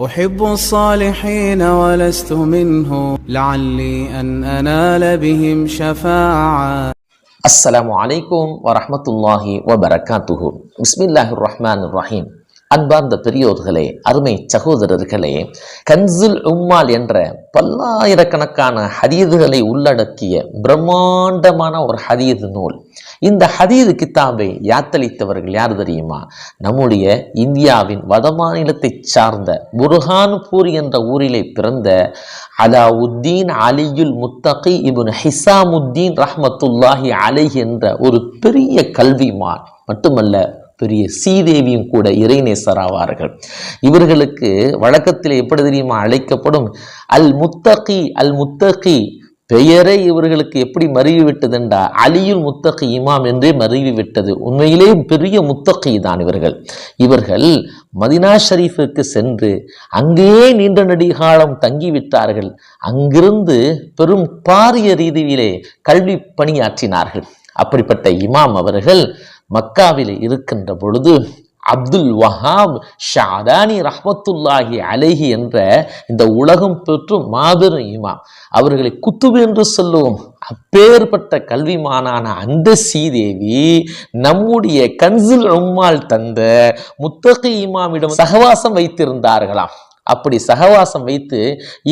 أحب الصالحين ولست منه لعلي أن أنال بهم شفاعة. السلام عليكم ورحمة الله وبركاته. بسم الله الرحمن الرحيم. அன்பார்ந்த பெரியோர்களே அருமை சகோதரர்களே கன்சுல் உம்மால் என்ற பல்லாயிரக்கணக்கான ஹதீதுகளை உள்ளடக்கிய பிரம்மாண்டமான ஒரு ஹதீது நூல். இந்த ஹதீது கித்தாபை யாத்தளித்தவர்கள் யார் தெரியுமா? நம்முடைய இந்தியாவின் வடமாநிலத்தைச் சார்ந்த புர்ஹான்பூர் என்ற ஊரிலே பிறந்த அலாவுத்தீன் அலியுல் முத்தகி இபுன் ஹிசாமுத்தீன் ரஹமத்துல்லாஹி அலைஹி என்ற ஒரு பெரிய கல்விமான். மட்டுமல்ல பெரிய சீதேவியும் கூட இறைநேசர் ஆவார்கள். இவர்களுக்கு வழக்கத்தில் எப்படி தெரியுமா அழைக்கப்படும்? அல் முத்தகி அல் முத்தகி பெயரை இவர்களுக்கு எப்படி மருவிவிட்டது விட்டதென்றா அலியுல் முத்தகி இமாம் என்றே மருவிவிட்டது உண்மையிலே பெரிய முத்தகி தான் இவர்கள். இவர்கள் மதினா ஷரீஃபுக்கு சென்று அங்கேயே நீண்ட நெடிகாலம் தங்கிவிட்டார்கள். அங்கிருந்து பெரும் பாரிய ரீதியிலே கல்வி பணியாற்றினார்கள். அப்படிப்பட்ட இமாம் அவர்கள் மக்காவில் இருக்கின்ற பொழுது அப்துல் வஹாப் ஷாதானி ரஹமத்துல்லாஹி அலைஹி என்ற இந்த உலகம் பெற்று மாபெரும் இமாம். அவர்களை குத்துவு என்று சொல்லுவோம். அப்பேற்பட்ட கல்விமானான அந்த சீதேவி நம்முடைய கன்சில் உம்மால் தந்த முத்தகி இமாமிடம் சகவாசம் வைத்திருந்தார்களாம். அப்படி சகவாசம் வைத்து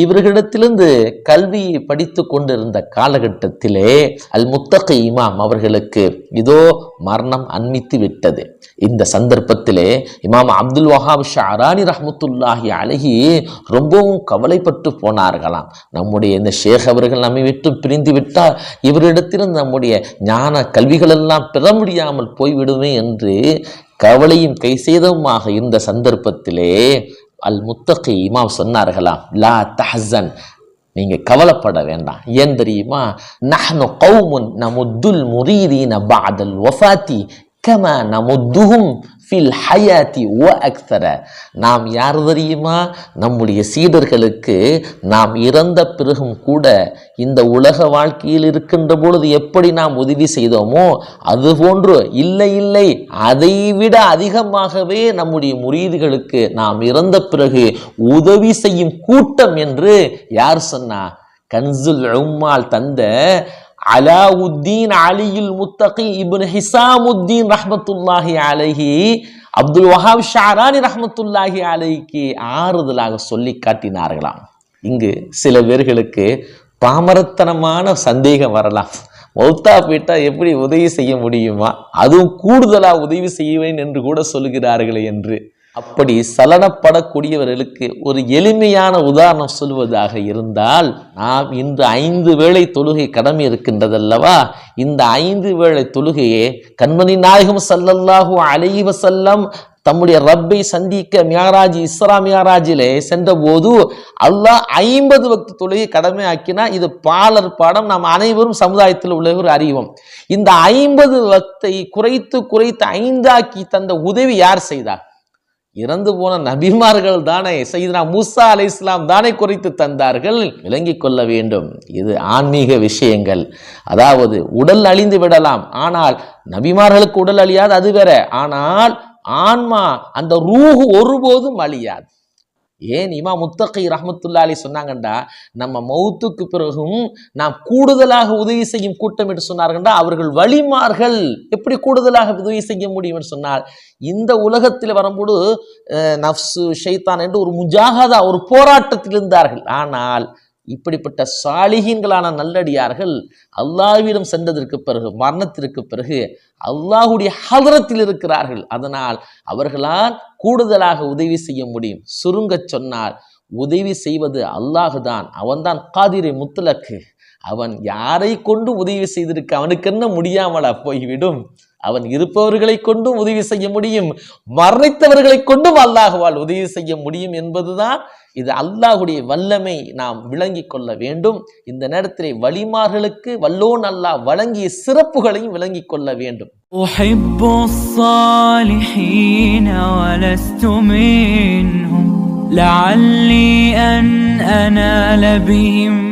இவர்களிடத்திலிருந்து கல்வியை படித்து கொண்டிருந்த காலகட்டத்திலே அல் முத்தகி இமாம் அவர்களுக்கு இதோ மரணம் அண்மித்து விட்டது. இந்த சந்தர்ப்பத்திலே இமாம் அப்துல் வஹாப் ஷாரானி ரஹமத்துல்லாஹி அழகி ரொம்பவும் கவலைப்பட்டு போனார்களாம். நம்முடைய இந்த ஷேக் அவர்கள் நம்மை விட்டு பிரிந்து விட்டால் இவரிடத்திலிருந்து நம்முடைய ஞான கல்விகளெல்லாம் பெற முடியாமல் போய்விடுமே என்று கவலையும் கைசேதமாக இருந்த சந்தர்ப்பத்திலே அல் முத்தகி இமாம் சொன்னார்களாம் லா தஹசன் நீங்கள் கவலைப்பட வேண்டாம். ஏன் தெரியுமா? நஹ்னு கௌமுன் நமுத்துல் முரீதீன பாதல் ஒஃபாத்தி கம நமுத்துஹும் ஃபில் ஹயாத்தி ஓ அக்சர நாம் யார் தெரியுமா? நம்முடைய சீடர்களுக்கு நாம் இறந்த பிறகும் கூட இந்த உலக வாழ்க்கையில் இருக்கின்ற பொழுது எப்படி நாம் உதவி செய்தோமோ அதுபோன்று இல்லை இல்லை அதை விட அதிகமாகவே நம்முடைய முரீதுகளுக்கு நாம் இறந்த பிறகு உதவி செய்யும் கூட்டம் என்று யார் சொன்னா? கன்சுல் உம்மால் தந்த அலாவுத்தீன் அலியுல் முத்தகி இபின் ஹிசாமுத்தீன் ரஹமத்துல்லாஹி அலஹி அப்துல் வஹாப் ஷாரானி ரஹமத்துல்லாஹி அலைக்கு ஆறுதலாக சொல்லி காட்டினார்களாம். இங்கு சில பேர்களுக்கு பாமரத்தனமான சந்தேகம் வரலாம். மௌத்தா போயிட்டா எப்படி உதவி செய்ய முடியுமா? அதுவும் கூடுதலாக உதவி செய்வேன் என்று கூட சொல்லுகிறார்களே என்று அப்படி சலனப்படக்கூடியவர்களுக்கு ஒரு எளிமையான உதாரணம் சொல்வதாக இருந்தால் நாம் இன்று ஐந்து வேளை தொழுகை கடமை இருக்கின்றதல்லவா? இந்த ஐந்து வேளை தொழுகையே கண்மணி நாயகம் சல்லல்லாஹு அலைவ செல்லம் தம்முடைய ரப்பை சந்திக்க மியாராஜ் இஸ்ரா மியாராஜிலே சென்றபோது அல்லாஹ் ஐம்பது வக்து தொழுகை கடமை ஆக்கினா இது பாலர் பாடம். நாம் அனைவரும் சமுதாயத்தில் உள்ளவர் அறிவோம். இந்த ஐம்பது வக்தை குறைத்து குறைத்து ஐந்தாக்கி தந்த உதவி யார் செய்தார்? இறந்து போன நபிமார்கள் தானே சைதனா மூசா அலை இஸ்லாம் தானே குறைத்து தந்தார்கள். விளங்கிக் கொள்ள வேண்டும். இது ஆன்மீக விஷயங்கள். அதாவது உடல் அழிந்து விடலாம். ஆனால் நபிமார்களுக்கு உடல் அழியாது அது வேற. ஆனால் ஆன்மா அந்த ரூஹு ஒருபோதும் அழியாது. ஏன் இமா முத்தகை ரஹமத்துல்லா அலி சொன்னாங்கண்டா நம்ம மௌத்துக்கு பிறகும் நாம் கூடுதலாக உதவி செய்யும் கூட்டம் என்று சொன்னார்கள்டா அவர்கள் வழிமார்கள். எப்படி கூடுதலாக உதவி செய்ய முடியும் என்று சொன்னால் இந்த உலகத்தில் வரும்போது நஃப்சு ஷைத்தான் என்று ஒரு முஜாகதா ஒரு போராட்டத்தில் இருந்தார்கள். ஆனால் இப்படிப்பட்ட சாலிகீன்களான நல்லடியார்கள் அல்லாஹ்விடம் சென்றதற்கு பிறகு மரணத்திற்கு பிறகு அல்லாஹுடைய ஹதரத்தில் இருக்கிறார்கள். அதனால் அவர்களால் கூடுதலாக உதவி செய்ய முடியும். சுருங்கச் சொன்னால் உதவி செய்வது அல்லாஹுதான். அவன்தான் காதிரை முத்துலக்கு. அவன் யாரை கொண்டு உதவி செய்திருக்க அவனுக்கு என்ன முடியாமலா போய்விடும் அவன் இருப்பவர்களை கொண்டும் உதவி செய்ய முடியும் மரணித்தவர்களை கொண்டும் அல்லாஹுவால் உதவி செய்ய முடியும் என்பதுதான் இது அல்லாஹுடைய வல்லமை நாம் விளங்கிக் கொள்ள வேண்டும் இந்த நேரத்திலே வலிமார்களுக்கு வல்லோன் அல்லாஹ் வழங்கிய சிறப்புகளையும் விளங்கிக் கொள்ள வேண்டும் أحب الصالحين ولست منهم لعلي أن أنال بهم شفاعة